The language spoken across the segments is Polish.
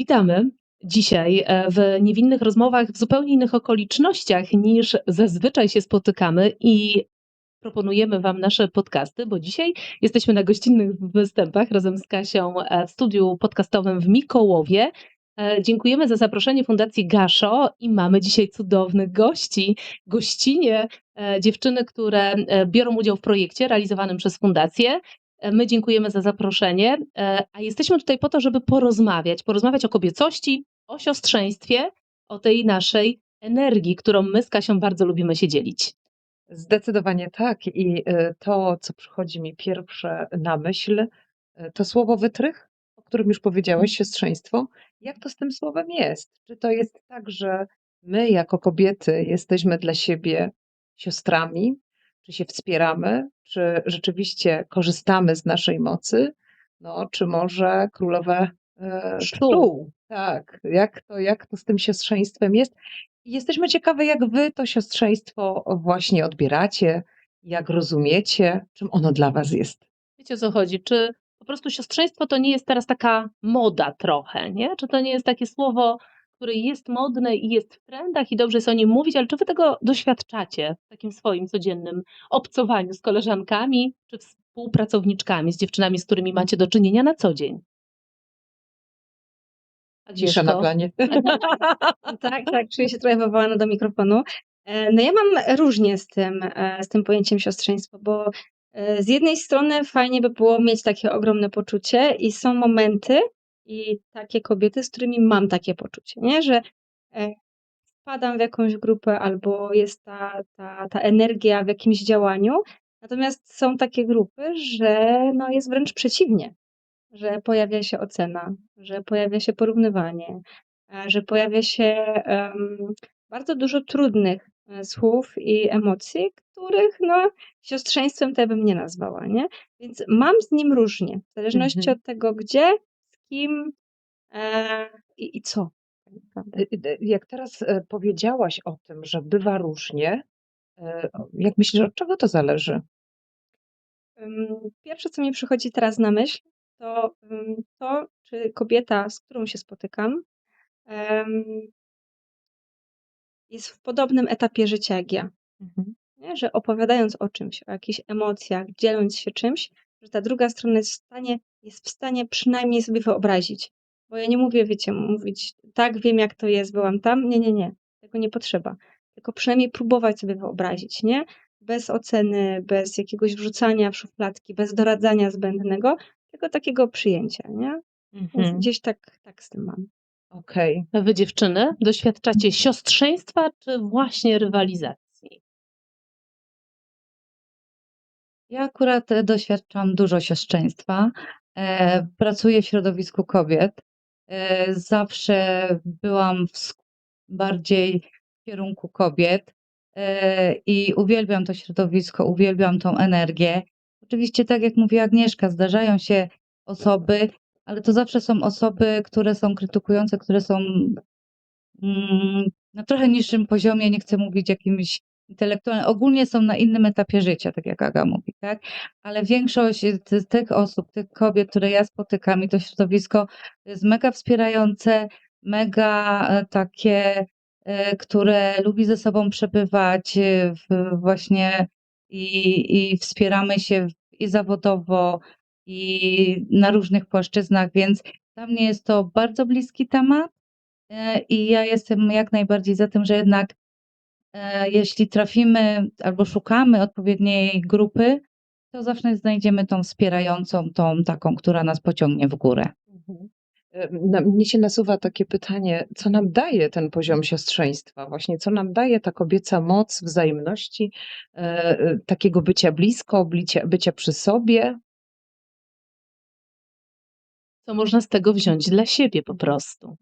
Witamy dzisiaj e, w niewinnych rozmowach w zupełnie innych okolicznościach niż zazwyczaj się spotykamy i proponujemy Wam nasze podcasty, bo dzisiaj jesteśmy na gościnnych występach razem z Kasią e, w studiu podcastowym w Mikołowie. E, Dziękujemy za zaproszenie Fundacji Gaszo i mamy dzisiaj cudownych gości, gościnie, dziewczyny, które biorą udział w projekcie realizowanym przez Fundację. E, My dziękujemy za zaproszenie, e, a jesteśmy tutaj po to, żeby porozmawiać, porozmawiać o kobiecości, o siostrzeństwie, o tej naszej energii, którą my z Kasią bardzo lubimy się dzielić. Zdecydowanie tak. I y, to, co przychodzi mi pierwsze na myśl, y, to słowo wytrych, o którym już powiedziałeś, siostrzeństwo. Jak to z tym słowem jest? Czy to jest tak, że my jako kobiety jesteśmy dla siebie siostrami, czy się wspieramy, czy rzeczywiście korzystamy z naszej mocy, no, czy może królowe e? Tak, jak to, jak to z tym siostrzeństwem jest? I Jesteśmy ciekawe, jak wy to siostrzeństwo właśnie odbieracie, jak rozumiecie, czym ono dla was jest. Wiecie o co chodzi? Czy po prostu siostrzeństwo to nie jest teraz taka moda trochę, nie? Czy to nie jest takie słowo, które jest modne i jest w trendach i dobrze jest o nim mówić, ale czy wy tego doświadczacie w takim swoim codziennym obcowaniu z koleżankami czy współpracowniczkami, z dziewczynami, z którymi macie do czynienia na co dzień? Cisza na planie. Tak, tak, czuję się trochę wywołana do mikrofonu. E, No ja mam różnie z tym, e, z tym pojęciem siostrzeństwa, bo e, z jednej strony fajnie by było mieć takie ogromne poczucie i są momenty i takie kobiety, z którymi mam takie poczucie, nie? że e, wpadam w jakąś grupę albo jest ta, ta, ta energia w jakimś działaniu, natomiast są takie grupy, że no jest wręcz przeciwnie, że pojawia się ocena, że pojawia się porównywanie, e, że pojawia się bardzo dużo trudnych e, słów i emocji, których no, siostrzeństwem to ja bym nie nazwała, nie? Więc mam z nim różnie, w zależności Mhm. od tego, gdzie, kim e, i, i co. tak. Y, y, Jak teraz e, powiedziałaś o tym, że bywa różnie, e, jak myślisz, od czego to zależy? Pierwsze, co mi przychodzi teraz na myśl, to to, czy kobieta, z którą się spotykam, jest w podobnym etapie życia jak ja. Mhm. Nie? Że opowiadając o czymś, o jakichś emocjach, dzieląc się czymś, że ta druga strona jest w stanie, jest w stanie przynajmniej sobie wyobrazić. Bo ja nie mówię, wiecie, mówić, tak, wiem jak to jest, byłam tam. Nie, nie, nie. Tego nie potrzeba. Tylko przynajmniej próbować sobie wyobrazić, nie? Bez oceny, bez jakiegoś wrzucania w szufladki, bez doradzania zbędnego, tylko takiego przyjęcia, nie? Więc Mhm. gdzieś tak, tak z tym mam. Okej. A wy dziewczyny doświadczacie siostrzeństwa czy właśnie rywalizacji? Ja akurat e, doświadczam dużo siostrzeństwa. E, pracuję w środowisku kobiet. E, zawsze byłam w, bardziej w kierunku kobiet e, i uwielbiam to środowisko, uwielbiam tą energię. Oczywiście, tak jak mówi Agnieszka, zdarzają się osoby, ale to zawsze są osoby, które są krytykujące, które są mm, na trochę niższym poziomie, nie chcę mówić jakimś intelektualnym, ogólnie są na innym etapie życia, tak jak Aga mówi, tak? Ale większość z tych osób, tych kobiet, które ja spotykam i to środowisko jest mega wspierające, mega e, takie, e, które lubi ze sobą przebywać w, właśnie i, i wspieramy się i zawodowo, i na różnych płaszczyznach, więc dla mnie jest to bardzo bliski temat. E, I ja jestem jak najbardziej za tym, że jednak jeśli trafimy albo szukamy odpowiedniej grupy, to zawsze znajdziemy tą wspierającą, tą taką, która nas pociągnie w górę. Mhm. E, Na, mnie się nasuwa takie pytanie, co nam daje ten poziom siostrzeństwa? Właśnie, co nam daje ta kobieca moc wzajemności, e, e, takiego bycia blisko, bycia, bycia przy sobie? Co można z tego wziąć dla siebie po prostu?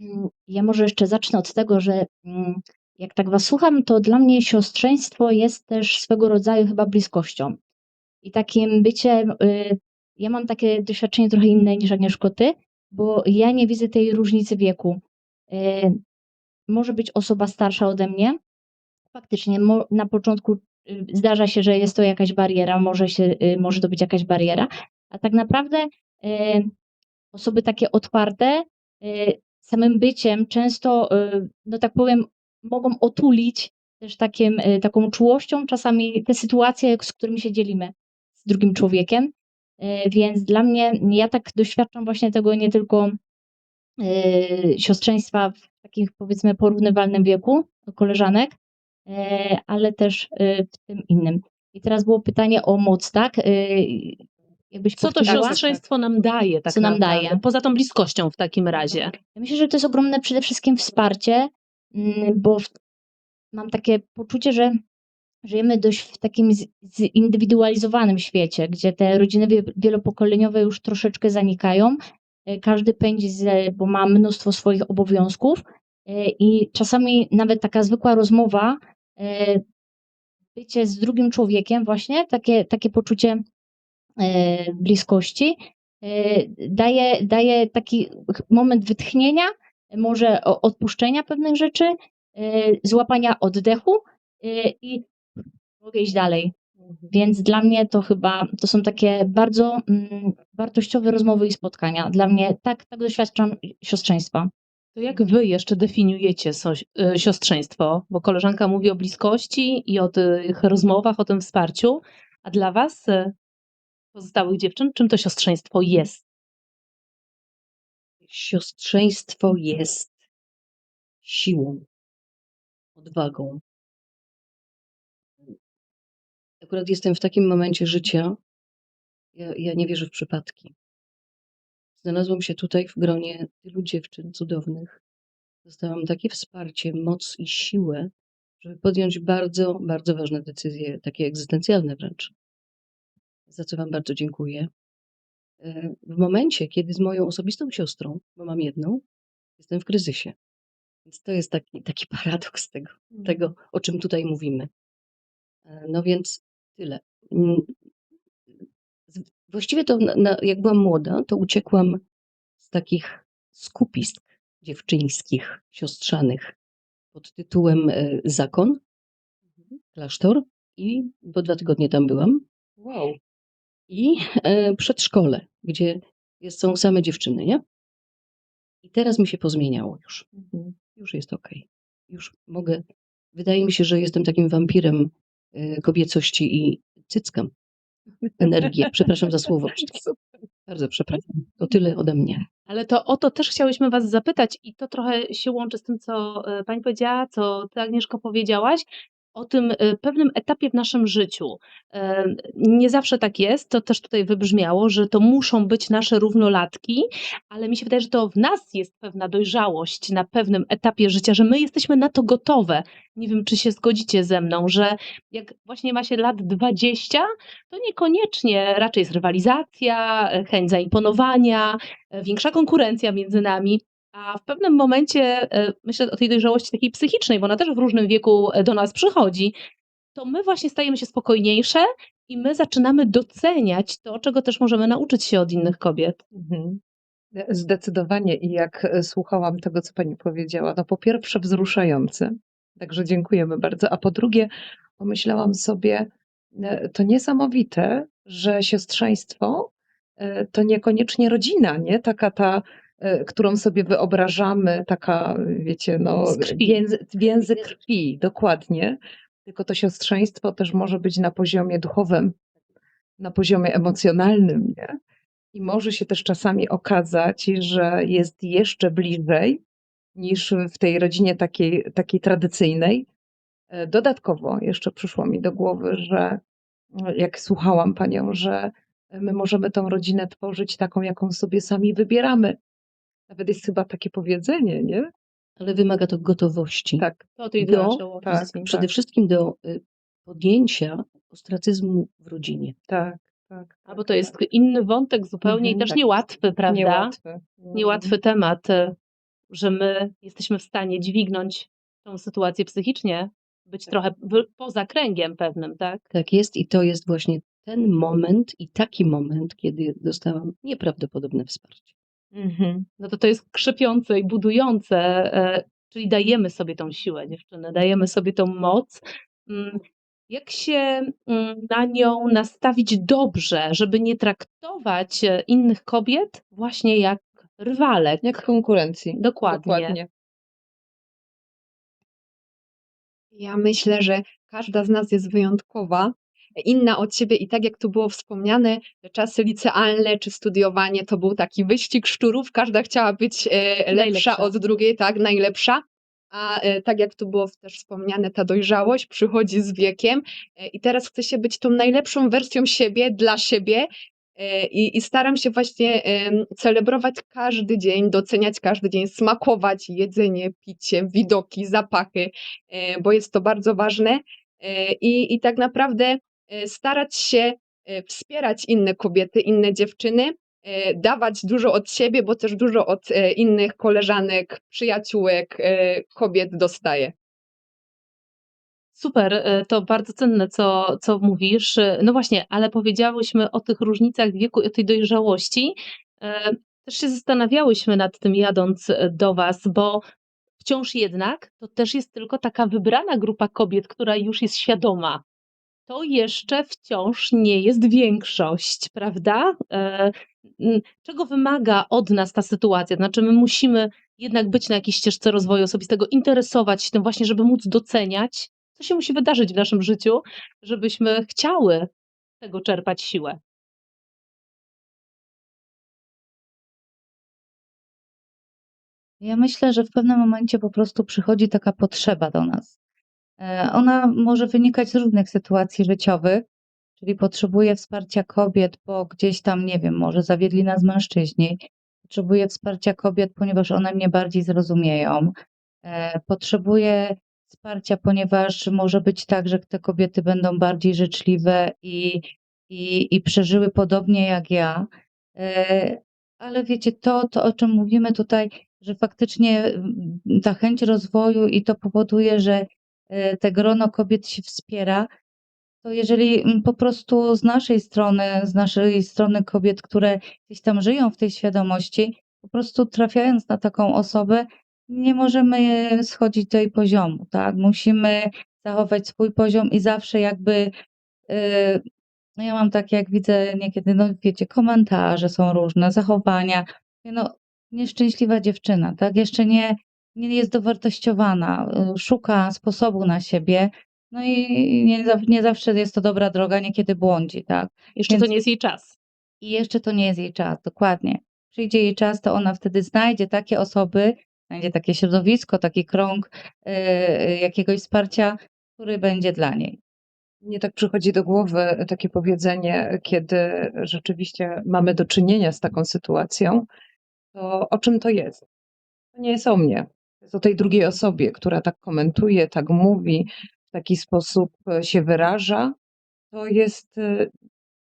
Mm, Ja może jeszcze zacznę od tego, że mm, jak tak was słucham, to dla mnie siostrzeństwo jest też swego rodzaju chyba bliskością. I takim byciem, y, ja mam takie doświadczenie trochę inne niż Agnieszko ty, bo ja nie widzę tej różnicy wieku. Y, Może być osoba starsza ode mnie. Faktycznie na początku y, zdarza się, że jest to jakaś bariera, może, się, może to być jakaś bariera, a tak naprawdę osoby takie otwarte samym byciem często, no tak powiem, mogą otulić też takim, y, taką czułością czasami te sytuacje, z którymi się dzielimy z drugim człowiekiem. Y, Więc dla mnie, ja tak doświadczam właśnie tego nie tylko y, siostrzeństwa w takim powiedzmy porównywalnym wieku koleżanek, ale też w tym innym. I teraz było pytanie o moc, tak? Jakbyś Co to siostrzeństwo nam daje tak Co nam daje? Poza tą bliskością w takim razie. Ja myślę, że to jest ogromne przede wszystkim wsparcie, mm, bo mam takie poczucie, że żyjemy dość w takim z- zindywidualizowanym świecie, gdzie te rodziny wie- wielopokoleniowe już troszeczkę zanikają. E, Każdy pędzi, bo ma mnóstwo swoich obowiązków e, i czasami nawet taka zwykła rozmowa, e, bycie z drugim człowiekiem właśnie, takie, takie poczucie bliskości, daje, daje taki moment wytchnienia, może odpuszczenia pewnych rzeczy, e, złapania oddechu e, i mogę iść dalej. Więc dla mnie to chyba to są takie bardzo mm, wartościowe rozmowy i spotkania. Dla mnie tak, tak doświadczam siostrzeństwa. To jak wy jeszcze definiujecie y, siostrzeństwo? Bo koleżanka mówi o bliskości i o tych rozmowach, o tym wsparciu. A dla was, pozostałych dziewczyn, czym to siostrzeństwo jest? Siostrzeństwo jest siłą, odwagą. Akurat jestem w takim momencie życia, ja, ja nie wierzę w przypadki. Znalazłam się tutaj w gronie tylu dziewczyn cudownych. Dostałam takie wsparcie, moc i siłę, żeby podjąć bardzo, bardzo ważne decyzje, takie egzystencjalne wręcz. Za co Wam bardzo dziękuję. W momencie, kiedy z moją osobistą siostrą, bo mam jedną, jestem w kryzysie. Więc to jest taki, taki paradoks tego, tego, o czym tutaj mówimy. E, No więc tyle. Mm, Właściwie to, na, na, jak byłam młoda, to uciekłam z takich skupisk dziewczyńskich, siostrzanych pod tytułem e, Zakon, klasztor i, bo dwa tygodnie tam byłam, Wow. I e, przedszkole, gdzie jest, są same dziewczyny, nie? I teraz mi się pozmieniało już. Mhm. Już jest okej. Już mogę. Wydaje mi się, że jestem takim wampirem e, kobiecości i cyckam energię. Przepraszam za słowo. Bardzo przepraszam. To tyle ode mnie. Ale to o to też chciałyśmy was zapytać i to trochę się łączy z tym, co y, pani powiedziała, co ty Agnieszko powiedziałaś, o tym y, pewnym etapie w naszym życiu. Nie zawsze tak jest, to też tutaj wybrzmiało, że to muszą być nasze równolatki, ale mi się wydaje, że to w nas jest pewna dojrzałość na pewnym etapie życia, że my jesteśmy na to gotowe. Nie wiem, czy się zgodzicie ze mną, że jak właśnie ma się lat 20, to niekoniecznie raczej jest rywalizacja, e, chęć zaimponowania, e, większa konkurencja między nami. A w pewnym momencie, e, myślę o tej dojrzałości takiej psychicznej, bo ona też w różnym wieku e, do nas przychodzi, to my właśnie stajemy się spokojniejsze i my zaczynamy doceniać to, czego też możemy nauczyć się od innych kobiet. Mhm. E, Zdecydowanie i jak słuchałam tego, co pani powiedziała, no po pierwsze wzruszające, także dziękujemy bardzo, a po drugie pomyślałam sobie, to niesamowite, że siostrzeństwo to niekoniecznie rodzina, nie? Taka ta, którą sobie wyobrażamy, taka, wiecie, no, więzy, więzy krwi, dokładnie. Tylko to siostrzeństwo też może być na poziomie duchowym, na poziomie emocjonalnym, nie? I może się też czasami okazać, że jest jeszcze bliżej niż w tej rodzinie takiej, takiej tradycyjnej. E, Dodatkowo jeszcze przyszło mi do głowy, że e, jak słuchałam panią, że my możemy tą rodzinę tworzyć taką, jaką sobie sami wybieramy. Nawet jest chyba takie powiedzenie, nie? Ale wymaga to gotowości. Tak, To Do- dojrzałości. tak. Przede wszystkim do y, podjęcia ostracyzmu w rodzinie. tak, tak. A bo to jest inny wątek zupełnie i Mhm, też tak. niełatwy, prawda? Niełatwe. Niełatwy temat, e, że my jesteśmy w stanie dźwignąć tą sytuację psychicznie, być trochę w, poza kręgiem pewnym, tak? Tak jest i to jest właśnie ten moment i taki moment, kiedy dostałam nieprawdopodobne wsparcie. Mhm. No to to jest krzepiące i budujące, e, czyli dajemy sobie tą siłę, dziewczyny, dajemy sobie tą moc. Mm, Jak się mm, na nią nastawić dobrze, żeby nie traktować e, innych kobiet właśnie jak rywalek. Jak konkurencji. Dokładnie. Dokładnie. Ja myślę, że każda z nas jest wyjątkowa, inna od siebie. I tak jak tu było wspomniane, te czasy licealne czy studiowanie to był taki wyścig szczurów, każda chciała być e, lepsza Najlepsza. od drugiej, tak, najlepsza. A e, tak jak tu było też wspomniane, ta dojrzałość przychodzi z wiekiem. E, i teraz chce się być tą najlepszą wersją siebie dla siebie. I, i staram się właśnie celebrować każdy dzień, doceniać każdy dzień, smakować jedzenie, picie, widoki, zapachy, bo jest to bardzo ważne. I, i tak naprawdę starać się e, wspierać inne kobiety, inne dziewczyny, e, dawać dużo od siebie, bo też dużo od innych koleżanek, przyjaciółek, kobiet dostaję. Super, y, to bardzo cenne, co, co mówisz. Y, No właśnie, ale powiedziałyśmy o tych różnicach wieku i o tej dojrzałości. Y, Też się zastanawiałyśmy nad tym, jadąc y, do Was, bo wciąż jednak to też jest tylko taka wybrana grupa kobiet, która już jest świadoma. To jeszcze wciąż nie jest większość, prawda? E, Czego wymaga od nas ta sytuacja? Znaczy, my musimy jednak być na jakiejś ścieżce rozwoju osobistego, interesować się tym właśnie, żeby móc doceniać, co się musi wydarzyć w naszym życiu, żebyśmy chciały tego czerpać siłę. Ja myślę, że w pewnym momencie po prostu przychodzi taka potrzeba do nas. E, Ona może wynikać z różnych sytuacji życiowych, czyli potrzebuje wsparcia kobiet, bo gdzieś tam, nie wiem, może zawiedli nas mężczyźni. Potrzebuję wsparcia kobiet, ponieważ one mnie bardziej zrozumieją. E, Potrzebuję wsparcia, ponieważ może być tak, że te kobiety będą bardziej życzliwe i, i, i przeżyły podobnie jak ja. E, Ale wiecie, to, to, o czym mówimy tutaj, że faktycznie mm, ta chęć rozwoju i to powoduje, że te grono kobiet się wspiera, to jeżeli mm, po prostu z naszej strony, z naszej strony kobiet, które gdzieś tam żyją w tej świadomości, po prostu trafiając na taką osobę, nie możemy schodzić do jej poziomu, tak? Musimy zachować swój poziom i zawsze jakby, y, no ja mam tak, jak widzę niekiedy, no wiecie, komentarze są różne, zachowania. No, nieszczęśliwa dziewczyna, tak? Jeszcze nie, nie jest dowartościowana, y, szuka sposobu na siebie, no i nie, nie zawsze jest to dobra droga, niekiedy błądzi, tak? Jeszcze Więc- to nie jest jej czas. I jeszcze to nie jest jej czas, dokładnie. Przyjdzie jej czas, to ona wtedy znajdzie takie osoby, znajdzie takie środowisko, taki krąg y, y, jakiegoś wsparcia, który będzie dla niej. Mnie tak przychodzi do głowy takie powiedzenie, kiedy rzeczywiście mamy do czynienia z taką sytuacją, to o czym to jest? To nie jest o mnie. O tej drugiej osobie, która tak komentuje, tak mówi, w taki sposób e, się wyraża. To jest, e,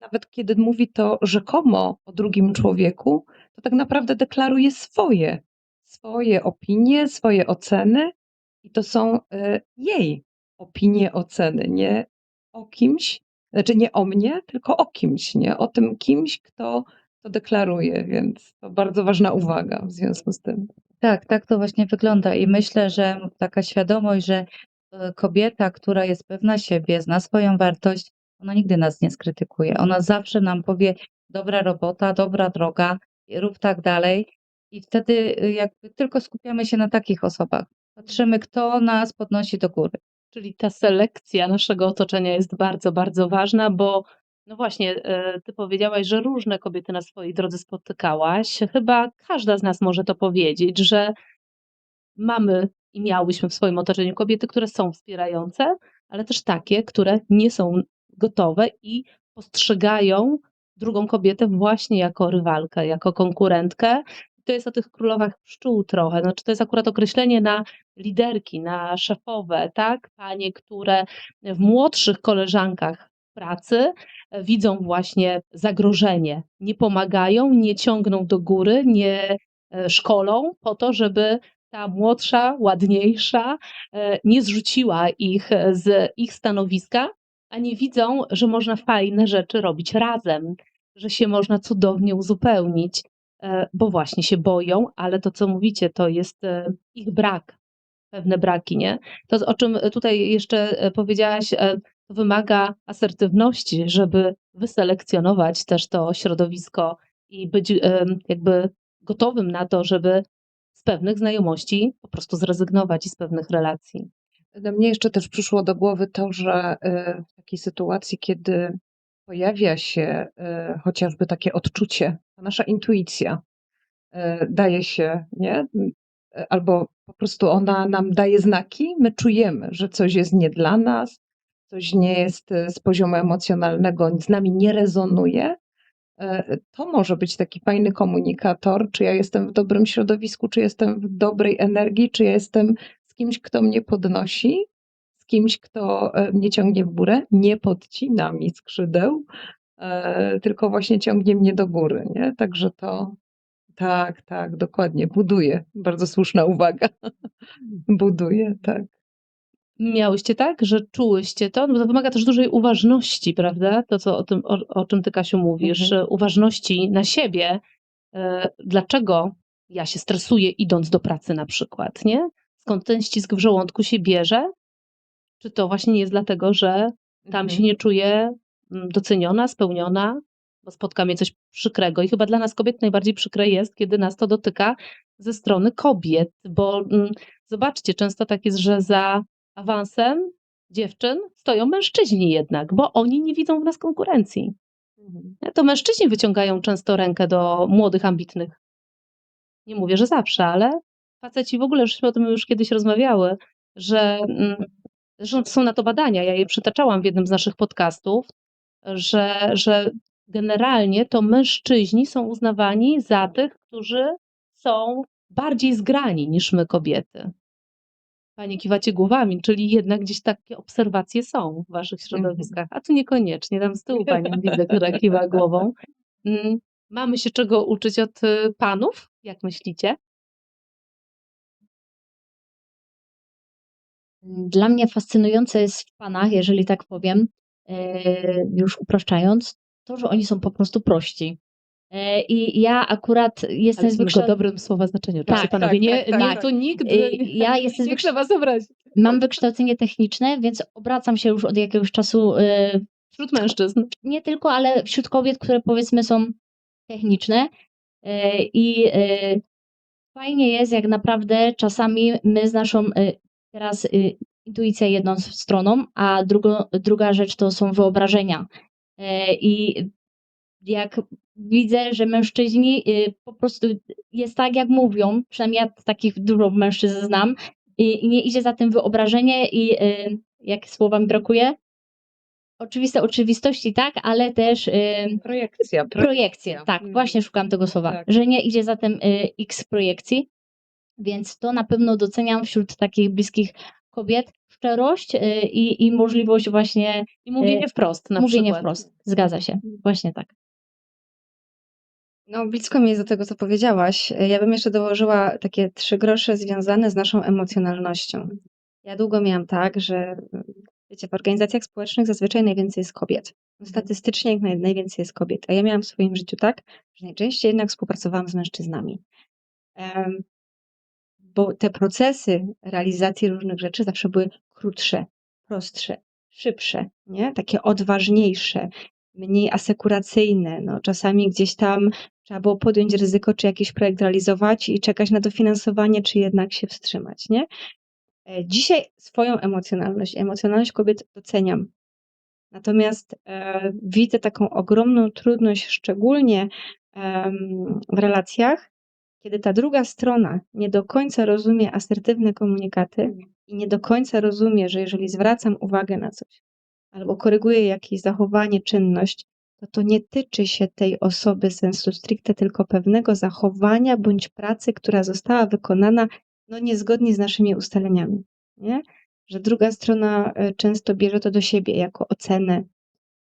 nawet kiedy mówi to rzekomo o drugim człowieku, to tak naprawdę deklaruje swoje, swoje opinie, swoje oceny i to są e, jej opinie, oceny, nie o kimś, znaczy nie o mnie, tylko o kimś, nie o tym kimś, kto to deklaruje, więc to bardzo ważna uwaga w związku z tym. Tak, tak to właśnie wygląda i myślę, że taka świadomość, że e, kobieta, która jest pewna siebie, zna swoją wartość, ona nigdy nas nie skrytykuje. Ona zawsze nam powie: dobra robota, dobra droga, rób tak dalej. I wtedy y, jakby tylko skupiamy się na takich osobach. Patrzymy, kto nas podnosi do góry. Czyli ta selekcja naszego otoczenia jest bardzo, bardzo ważna, bo no właśnie, e, ty powiedziałaś, że różne kobiety na swojej drodze spotykałaś. Chyba każda z nas może to powiedzieć, że mamy i miałyśmy w swoim otoczeniu kobiety, które są wspierające, ale też takie, które nie są gotowe i postrzegają drugą kobietę właśnie jako rywalkę, jako konkurentkę. To jest o tych królowach pszczół trochę. Znaczy, to jest akurat określenie na liderki, na szefowe, tak? Panie, które w młodszych koleżankach pracy e, widzą właśnie zagrożenie. Nie pomagają, nie ciągną do góry, nie e, szkolą po to, żeby ta młodsza, ładniejsza e, nie zrzuciła ich z ich stanowiska, a nie widzą, że można fajne rzeczy robić razem, że się można cudownie uzupełnić, bo właśnie się boją, ale to, co mówicie, to jest ich brak, pewne braki, nie? To, o czym tutaj jeszcze powiedziałaś, wymaga asertywności, żeby wyselekcjonować też to środowisko i być jakby gotowym na to, żeby z pewnych znajomości po prostu zrezygnować i z pewnych relacji. Do mnie jeszcze też przyszło do głowy to, że y, w takiej sytuacji, kiedy pojawia się y, chociażby takie odczucie, nasza intuicja y, daje się, nie? Albo po prostu ona nam daje znaki, my czujemy, że coś jest nie dla nas, coś nie jest y, z poziomu emocjonalnego, z nami nie rezonuje. Y, To może być taki fajny komunikator, czy ja jestem w dobrym środowisku, czy jestem w dobrej energii, czy ja jestem z kimś, kto mnie podnosi, z kimś, kto e, mnie ciągnie w górę, nie podcina mi skrzydeł, e, tylko właśnie ciągnie mnie do góry, nie? Także to tak, tak, dokładnie, buduje. Bardzo słuszna uwaga. Buduje, tak. Miałyście tak, że czułyście to? No bo to wymaga też dużej uważności, prawda? To, co o, tym, o, o czym ty, Kasiu, mówisz. Mhm. Uważności na siebie. E, Dlaczego ja się stresuję idąc do pracy na przykład, nie? Skąd ten ścisk w żołądku się bierze? Czy to właśnie nie jest dlatego, że tam się Mhm. nie czuję mm, doceniona, spełniona, bo spotka mnie coś przykrego. I chyba dla nas kobiet najbardziej przykre jest, kiedy nas to dotyka ze strony kobiet, bo mm, zobaczcie, często tak jest, że za awansem dziewczyn stoją mężczyźni jednak, bo oni nie widzą w nas konkurencji. Mhm. To mężczyźni wyciągają często rękę do młodych, ambitnych. Nie mówię, że zawsze, ale faceci w ogóle, żeśmy o tym już kiedyś rozmawiały, że mm, zresztą są na to badania, ja je przytaczałam w jednym z naszych podcastów, że, że generalnie to mężczyźni są uznawani za tych, którzy są bardziej zgrani niż my kobiety. Panie kiwacie głowami, czyli jednak gdzieś takie obserwacje są w waszych środowiskach, a tu niekoniecznie, tam z tyłu panią widzę, która kiwa głową. Mm, Mamy się czego uczyć od y, panów? Jak myślicie? Dla mnie fascynujące jest w panach, jeżeli tak powiem, e, już upraszczając, to, że oni są po prostu prości. E, I ja akurat jestem Ale z w tego wykształ- dobrym słowa znaczeniu. Proszę Tak, panowie, tak, nie, tak, tak, nie tak. to nigdy. Y, ja jestem nie trzeba was obrazić. mam wykształcenie techniczne, więc obracam się już od jakiegoś czasu e, Wśród mężczyzn. nie tylko, ale wśród kobiet, które powiedzmy są techniczne. E, I fajnie jest, jak naprawdę czasami my z naszą teraz intuicja jedną stroną, a drugo, druga rzecz to są wyobrażenia. I jak widzę, że mężczyźni e, po prostu jest tak, jak mówią, przynajmniej ja takich dużo mężczyzn znam, i nie idzie za tym wyobrażenie i e, jak słowa mi brakuje? Oczywiste oczywistości, tak, ale też e, Projekcja. projekcje. Tak, Mhm. właśnie szukałam tego słowa, Tak. że nie idzie zatem y, x projekcji, więc to na pewno doceniam wśród takich bliskich kobiet szczerość y, i, i możliwość właśnie I mówienie wprost na mówienia przykład. wprost. Zgadza się, właśnie tak. No, blisko mi jest do tego, co powiedziałaś. Ja bym jeszcze dołożyła takie trzy grosze związane z naszą emocjonalnością. Ja długo miałam tak, że mm, wiecie, w organizacjach społecznych zazwyczaj najwięcej jest kobiet. Statystycznie jak naj, najwięcej jest kobiet. A ja miałam w swoim życiu tak, że najczęściej jednak współpracowałam z mężczyznami. Em, bo te procesy realizacji różnych rzeczy zawsze były krótsze, prostsze, szybsze, nie? Takie odważniejsze, mniej asekuracyjne. No, czasami gdzieś tam trzeba było podjąć ryzyko, czy jakiś projekt realizować i czekać na dofinansowanie, czy jednak się wstrzymać, nie? E, Dzisiaj swoją emocjonalność, emocjonalność kobiet doceniam. Natomiast e, widzę taką ogromną trudność, szczególnie em, w relacjach, kiedy ta druga strona nie do końca rozumie asertywne komunikaty i nie do końca rozumie, że jeżeli zwracam uwagę na coś albo koryguję jakieś zachowanie, czynność, to to nie tyczy się tej osoby sensu stricte, tylko pewnego zachowania bądź pracy, która została wykonana no, niezgodnie z naszymi ustaleniami. Nie? Że druga strona e, często bierze to do siebie jako ocenę,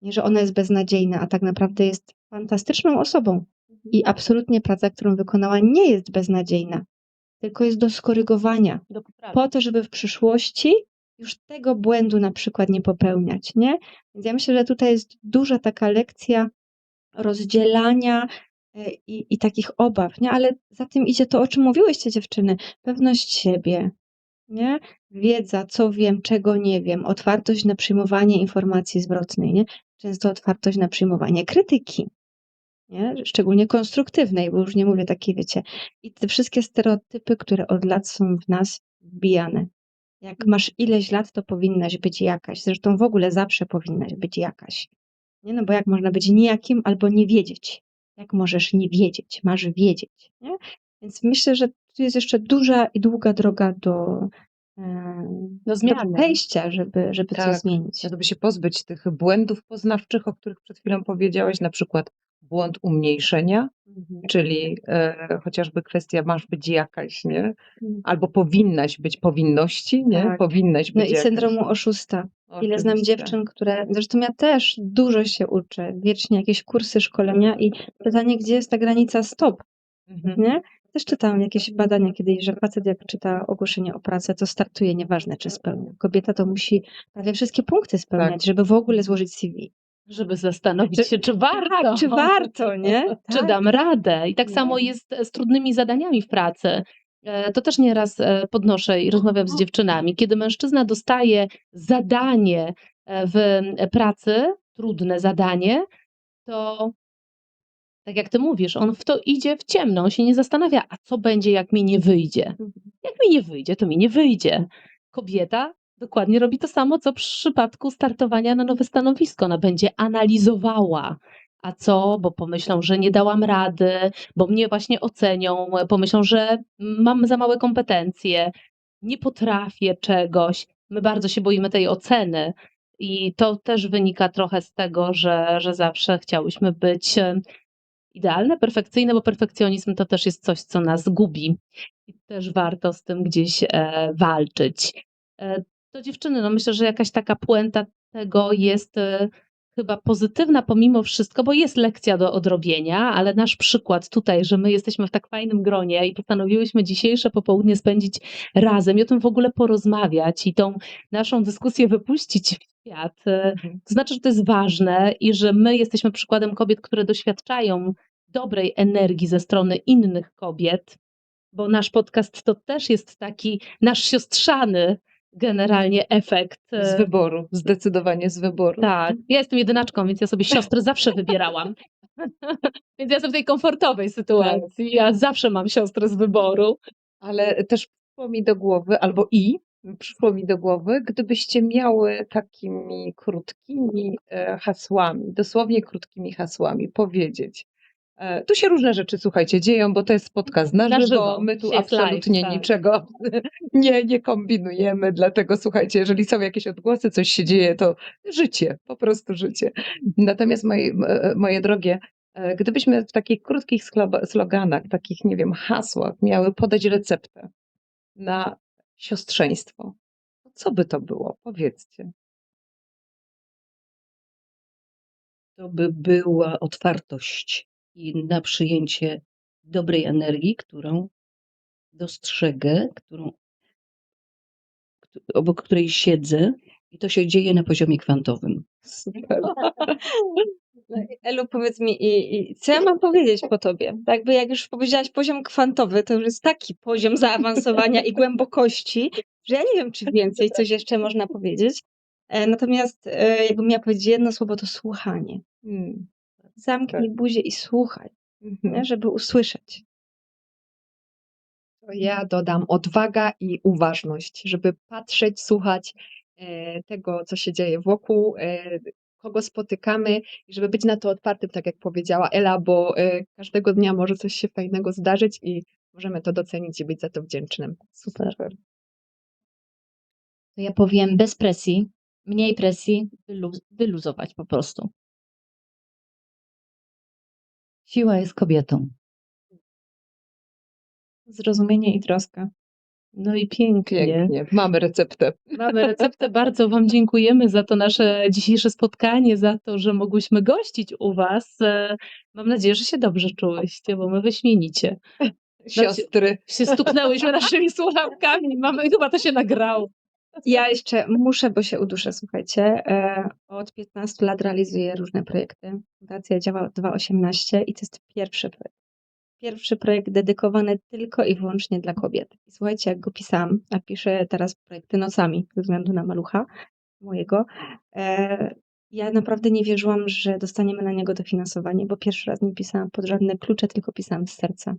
nie, że ona jest beznadziejna, a tak naprawdę jest fantastyczną osobą. I absolutnie praca, którą wykonała, nie jest beznadziejna, tylko jest do skorygowania Do po to, żeby w przyszłości już tego błędu na przykład nie popełniać, nie? Więc ja myślę, że tutaj jest duża taka lekcja rozdzielania e, i, i takich obaw, nie? Ale za tym idzie to, o czym mówiłyście dziewczyny, pewność siebie, nie? Wiedza, co wiem, czego nie wiem, otwartość na przyjmowanie informacji zwrotnej, nie? Często otwartość na przyjmowanie krytyki, nie? Szczególnie konstruktywnej, bo już nie mówię takiej, wiecie. I te wszystkie stereotypy, które od lat są w nas wbijane. Jak masz ileś lat, to powinnaś być jakaś. Zresztą w ogóle zawsze powinnaś być jakaś. Nie? No bo jak można być nijakim albo nie wiedzieć? Jak możesz nie wiedzieć? Masz wiedzieć. Nie? Więc myślę, że tu jest jeszcze duża i długa droga do, em, Do do zmiany. przejścia, żeby, żeby Tak. coś zmienić. Żeby się pozbyć tych błędów poznawczych, o których przed chwilą powiedziałaś, na przykład błąd umniejszenia, Mhm. czyli e, chociażby kwestia masz być jakaś, nie? Mhm. Albo powinnaś być powinności, nie? Tak. Powinnaś No być i jakaś. syndromu oszusta. Ile znam Oczywiście. dziewczyn, które. Zresztą ja też dużo się uczę, wiecznie jakieś kursy, szkolenia i pytanie, gdzie jest ta granica stop, Mhm. nie? Też czytałam jakieś badania kiedyś, że facet jak czyta ogłoszenie o pracę, to startuje nieważne czy spełnia. Kobieta to musi prawie wszystkie punkty spełniać, Tak. żeby w ogóle złożyć CV. Żeby zastanowić Czy- się, czy warto. Tak, czy warto, nie? Czy Tak. dam radę? I tak No. samo jest z trudnymi zadaniami w pracy. E, To też nieraz e, podnoszę i rozmawiam z dziewczynami. Kiedy mężczyzna dostaje zadanie e, w pracy, trudne zadanie, to tak jak ty mówisz, on w to idzie w ciemno, on się nie zastanawia, a co będzie, jak mi nie wyjdzie. Mhm. Jak mi nie wyjdzie, to mi nie wyjdzie. Kobieta dokładnie robi to samo, co w przypadku startowania na nowe stanowisko. Ona będzie analizowała, a co, bo pomyślą, że nie dałam rady, bo mnie właśnie ocenią, pomyślą, że mam za małe kompetencje, nie potrafię czegoś. My bardzo się boimy tej oceny. I to też wynika trochę z tego, że, że zawsze chciałyśmy być e, idealne, perfekcyjne, bo perfekcjonizm to też jest coś, co nas gubi. I też warto z tym gdzieś e, walczyć. To dziewczyny, no myślę, że jakaś taka puenta tego jest e, chyba pozytywna pomimo wszystko, bo jest lekcja do odrobienia, ale nasz przykład tutaj, że my jesteśmy w tak fajnym gronie i postanowiłyśmy dzisiejsze popołudnie spędzić razem i o tym w ogóle porozmawiać i tą naszą dyskusję wypuścić w świat. e, Mhm. to znaczy, że to jest ważne i że my jesteśmy przykładem kobiet, które doświadczają dobrej energii ze strony innych kobiet, bo nasz podcast to też jest taki nasz siostrzany generalnie efekt. Z e, wyboru, zdecydowanie z wyboru. tak, ja jestem jedynaczką, więc ja sobie siostry zawsze wybierałam. więc ja jestem w tej komfortowej sytuacji. Ja zawsze mam siostrę z wyboru. Ale też przyszło mi do głowy, albo i przyszło mi do głowy, gdybyście miały takimi krótkimi e, hasłami, dosłownie krótkimi hasłami powiedzieć. E, Tu się różne rzeczy, słuchajcie, dzieją, bo to jest podcast na, Na żywo. żywo. My tu live, absolutnie tak. niczego nie, nie kombinujemy, dlatego słuchajcie, jeżeli są jakieś odgłosy, coś się dzieje, to życie, po prostu życie. Natomiast moje, moje drogie, e, gdybyśmy w takich krótkich sloganach, takich, nie wiem, hasłach miały podać receptę na siostrzeństwo, to co by to było? Powiedzcie. To by była otwartość i na przyjęcie dobrej energii, którą dostrzegę, którą, któ- obok której siedzę i to się dzieje na poziomie kwantowym. Super. No Elu, powiedz mi, i, i co ja mam powiedzieć po tobie? Jakby jak już powiedziałaś poziom kwantowy, to już jest taki poziom zaawansowania i głębokości, że ja nie wiem, czy więcej coś jeszcze można powiedzieć. E, Natomiast e, jakbym miała powiedzieć jedno słowo, to słuchanie. Mm, Zamknij buzię i słuchaj, mhm. nie? żeby usłyszeć. To ja dodam odwaga i uważność, żeby patrzeć, słuchać e, tego, co się dzieje wokół, e, kogo spotykamy i żeby być na to otwartym, tak jak powiedziała Ela, bo e, każdego dnia może coś się fajnego zdarzyć i możemy to docenić i być za to wdzięcznym. Super. To ja powiem bez presji, mniej presji, wyluz wyluzować po prostu. Siła jest kobietą. Zrozumienie i troska. No i pięknie. Pięknie, mamy receptę. Mamy receptę. Bardzo Wam dziękujemy za to nasze dzisiejsze spotkanie, za to, że mogłyśmy gościć u Was. E, Mam nadzieję, że się dobrze czułyście, bo my wyśmienicie. Siostry. Się stuknęłyśmy naszymi słuchawkami. Mamy, chyba to się nagrało. Ja jeszcze muszę, bo się uduszę, słuchajcie. E, Od 15 lat realizuję różne projekty. Fundacja działa od 2018 i to jest pierwszy projekt. Pierwszy projekt dedykowany tylko i wyłącznie dla kobiet. I słuchajcie, jak go pisałam, a piszę teraz projekty nocami ze względu na malucha mojego, e, Ja naprawdę nie wierzyłam, że dostaniemy na niego dofinansowanie, bo pierwszy raz nie pisałam pod żadne klucze, tylko pisałam z serca.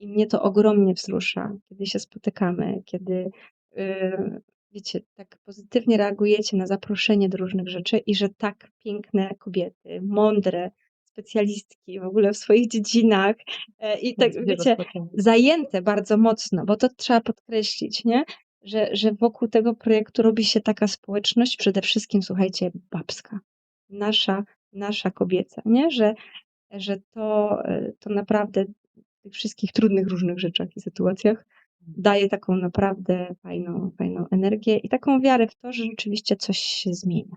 I mnie to ogromnie wzrusza, kiedy się spotykamy, kiedy, yy, wiecie, tak pozytywnie reagujecie na zaproszenie do różnych rzeczy i że tak piękne kobiety, mądre, specjalistki w ogóle w swoich dziedzinach, e, i tak, wiecie, zajęte bardzo mocno, bo to trzeba podkreślić, nie? Że, że wokół tego projektu robi się taka społeczność, przede wszystkim, słuchajcie, babska. Nasza, nasza kobieca, nie? Że, że to, e, to naprawdę w tych wszystkich trudnych różnych rzeczach i sytuacjach daje taką naprawdę fajną, fajną energię i taką wiarę w to, że rzeczywiście coś się zmienia.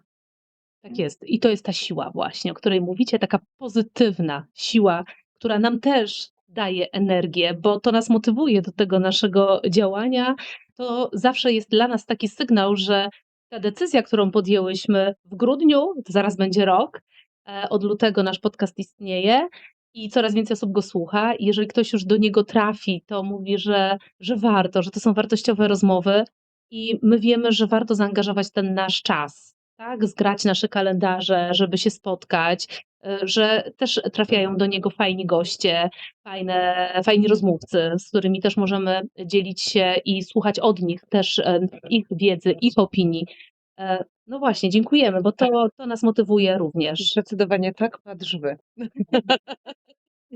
Tak jest. I to jest ta siła właśnie, o której mówicie, taka pozytywna siła, która nam też daje energię, bo to nas motywuje do tego naszego działania. To zawsze jest dla nas taki sygnał, że ta decyzja, którą podjęłyśmy w grudniu, to zaraz będzie rok, e, od lutego nasz podcast istnieje i coraz więcej osób go słucha. I jeżeli ktoś już do niego trafi, to mówi, że, że warto, że to są wartościowe rozmowy i my wiemy, że warto zaangażować ten nasz czas, tak? Zgrać nasze kalendarze, żeby się spotkać, e, że też trafiają do niego fajni goście, fajne, fajni rozmówcy, z którymi też możemy dzielić się i słuchać od nich też e, ich wiedzy, ich opinii. E, No właśnie, dziękujemy, bo to, to nas motywuje również. Zdecydowanie tak, patrz wy.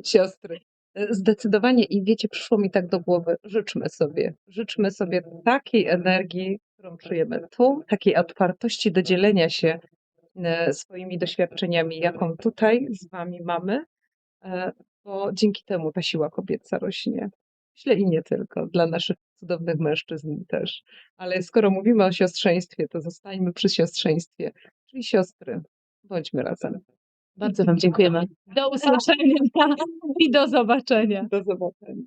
Siostry. E, Zdecydowanie i wiecie, przyszło mi tak do głowy, życzmy sobie, życzmy sobie takiej energii, którą czujemy tu, takiej otwartości do dzielenia się e, swoimi doświadczeniami, jaką tutaj z wami mamy, e, bo dzięki temu ta siła kobieca rośnie. Myślę i nie tylko, dla naszych cudownych mężczyzn też. Ale skoro mówimy o siostrzeństwie, to zostańmy przy siostrzeństwie, czyli siostry, bądźmy razem. Bardzo Wam dziękujemy. Do usłyszenia i do zobaczenia. Do zobaczenia.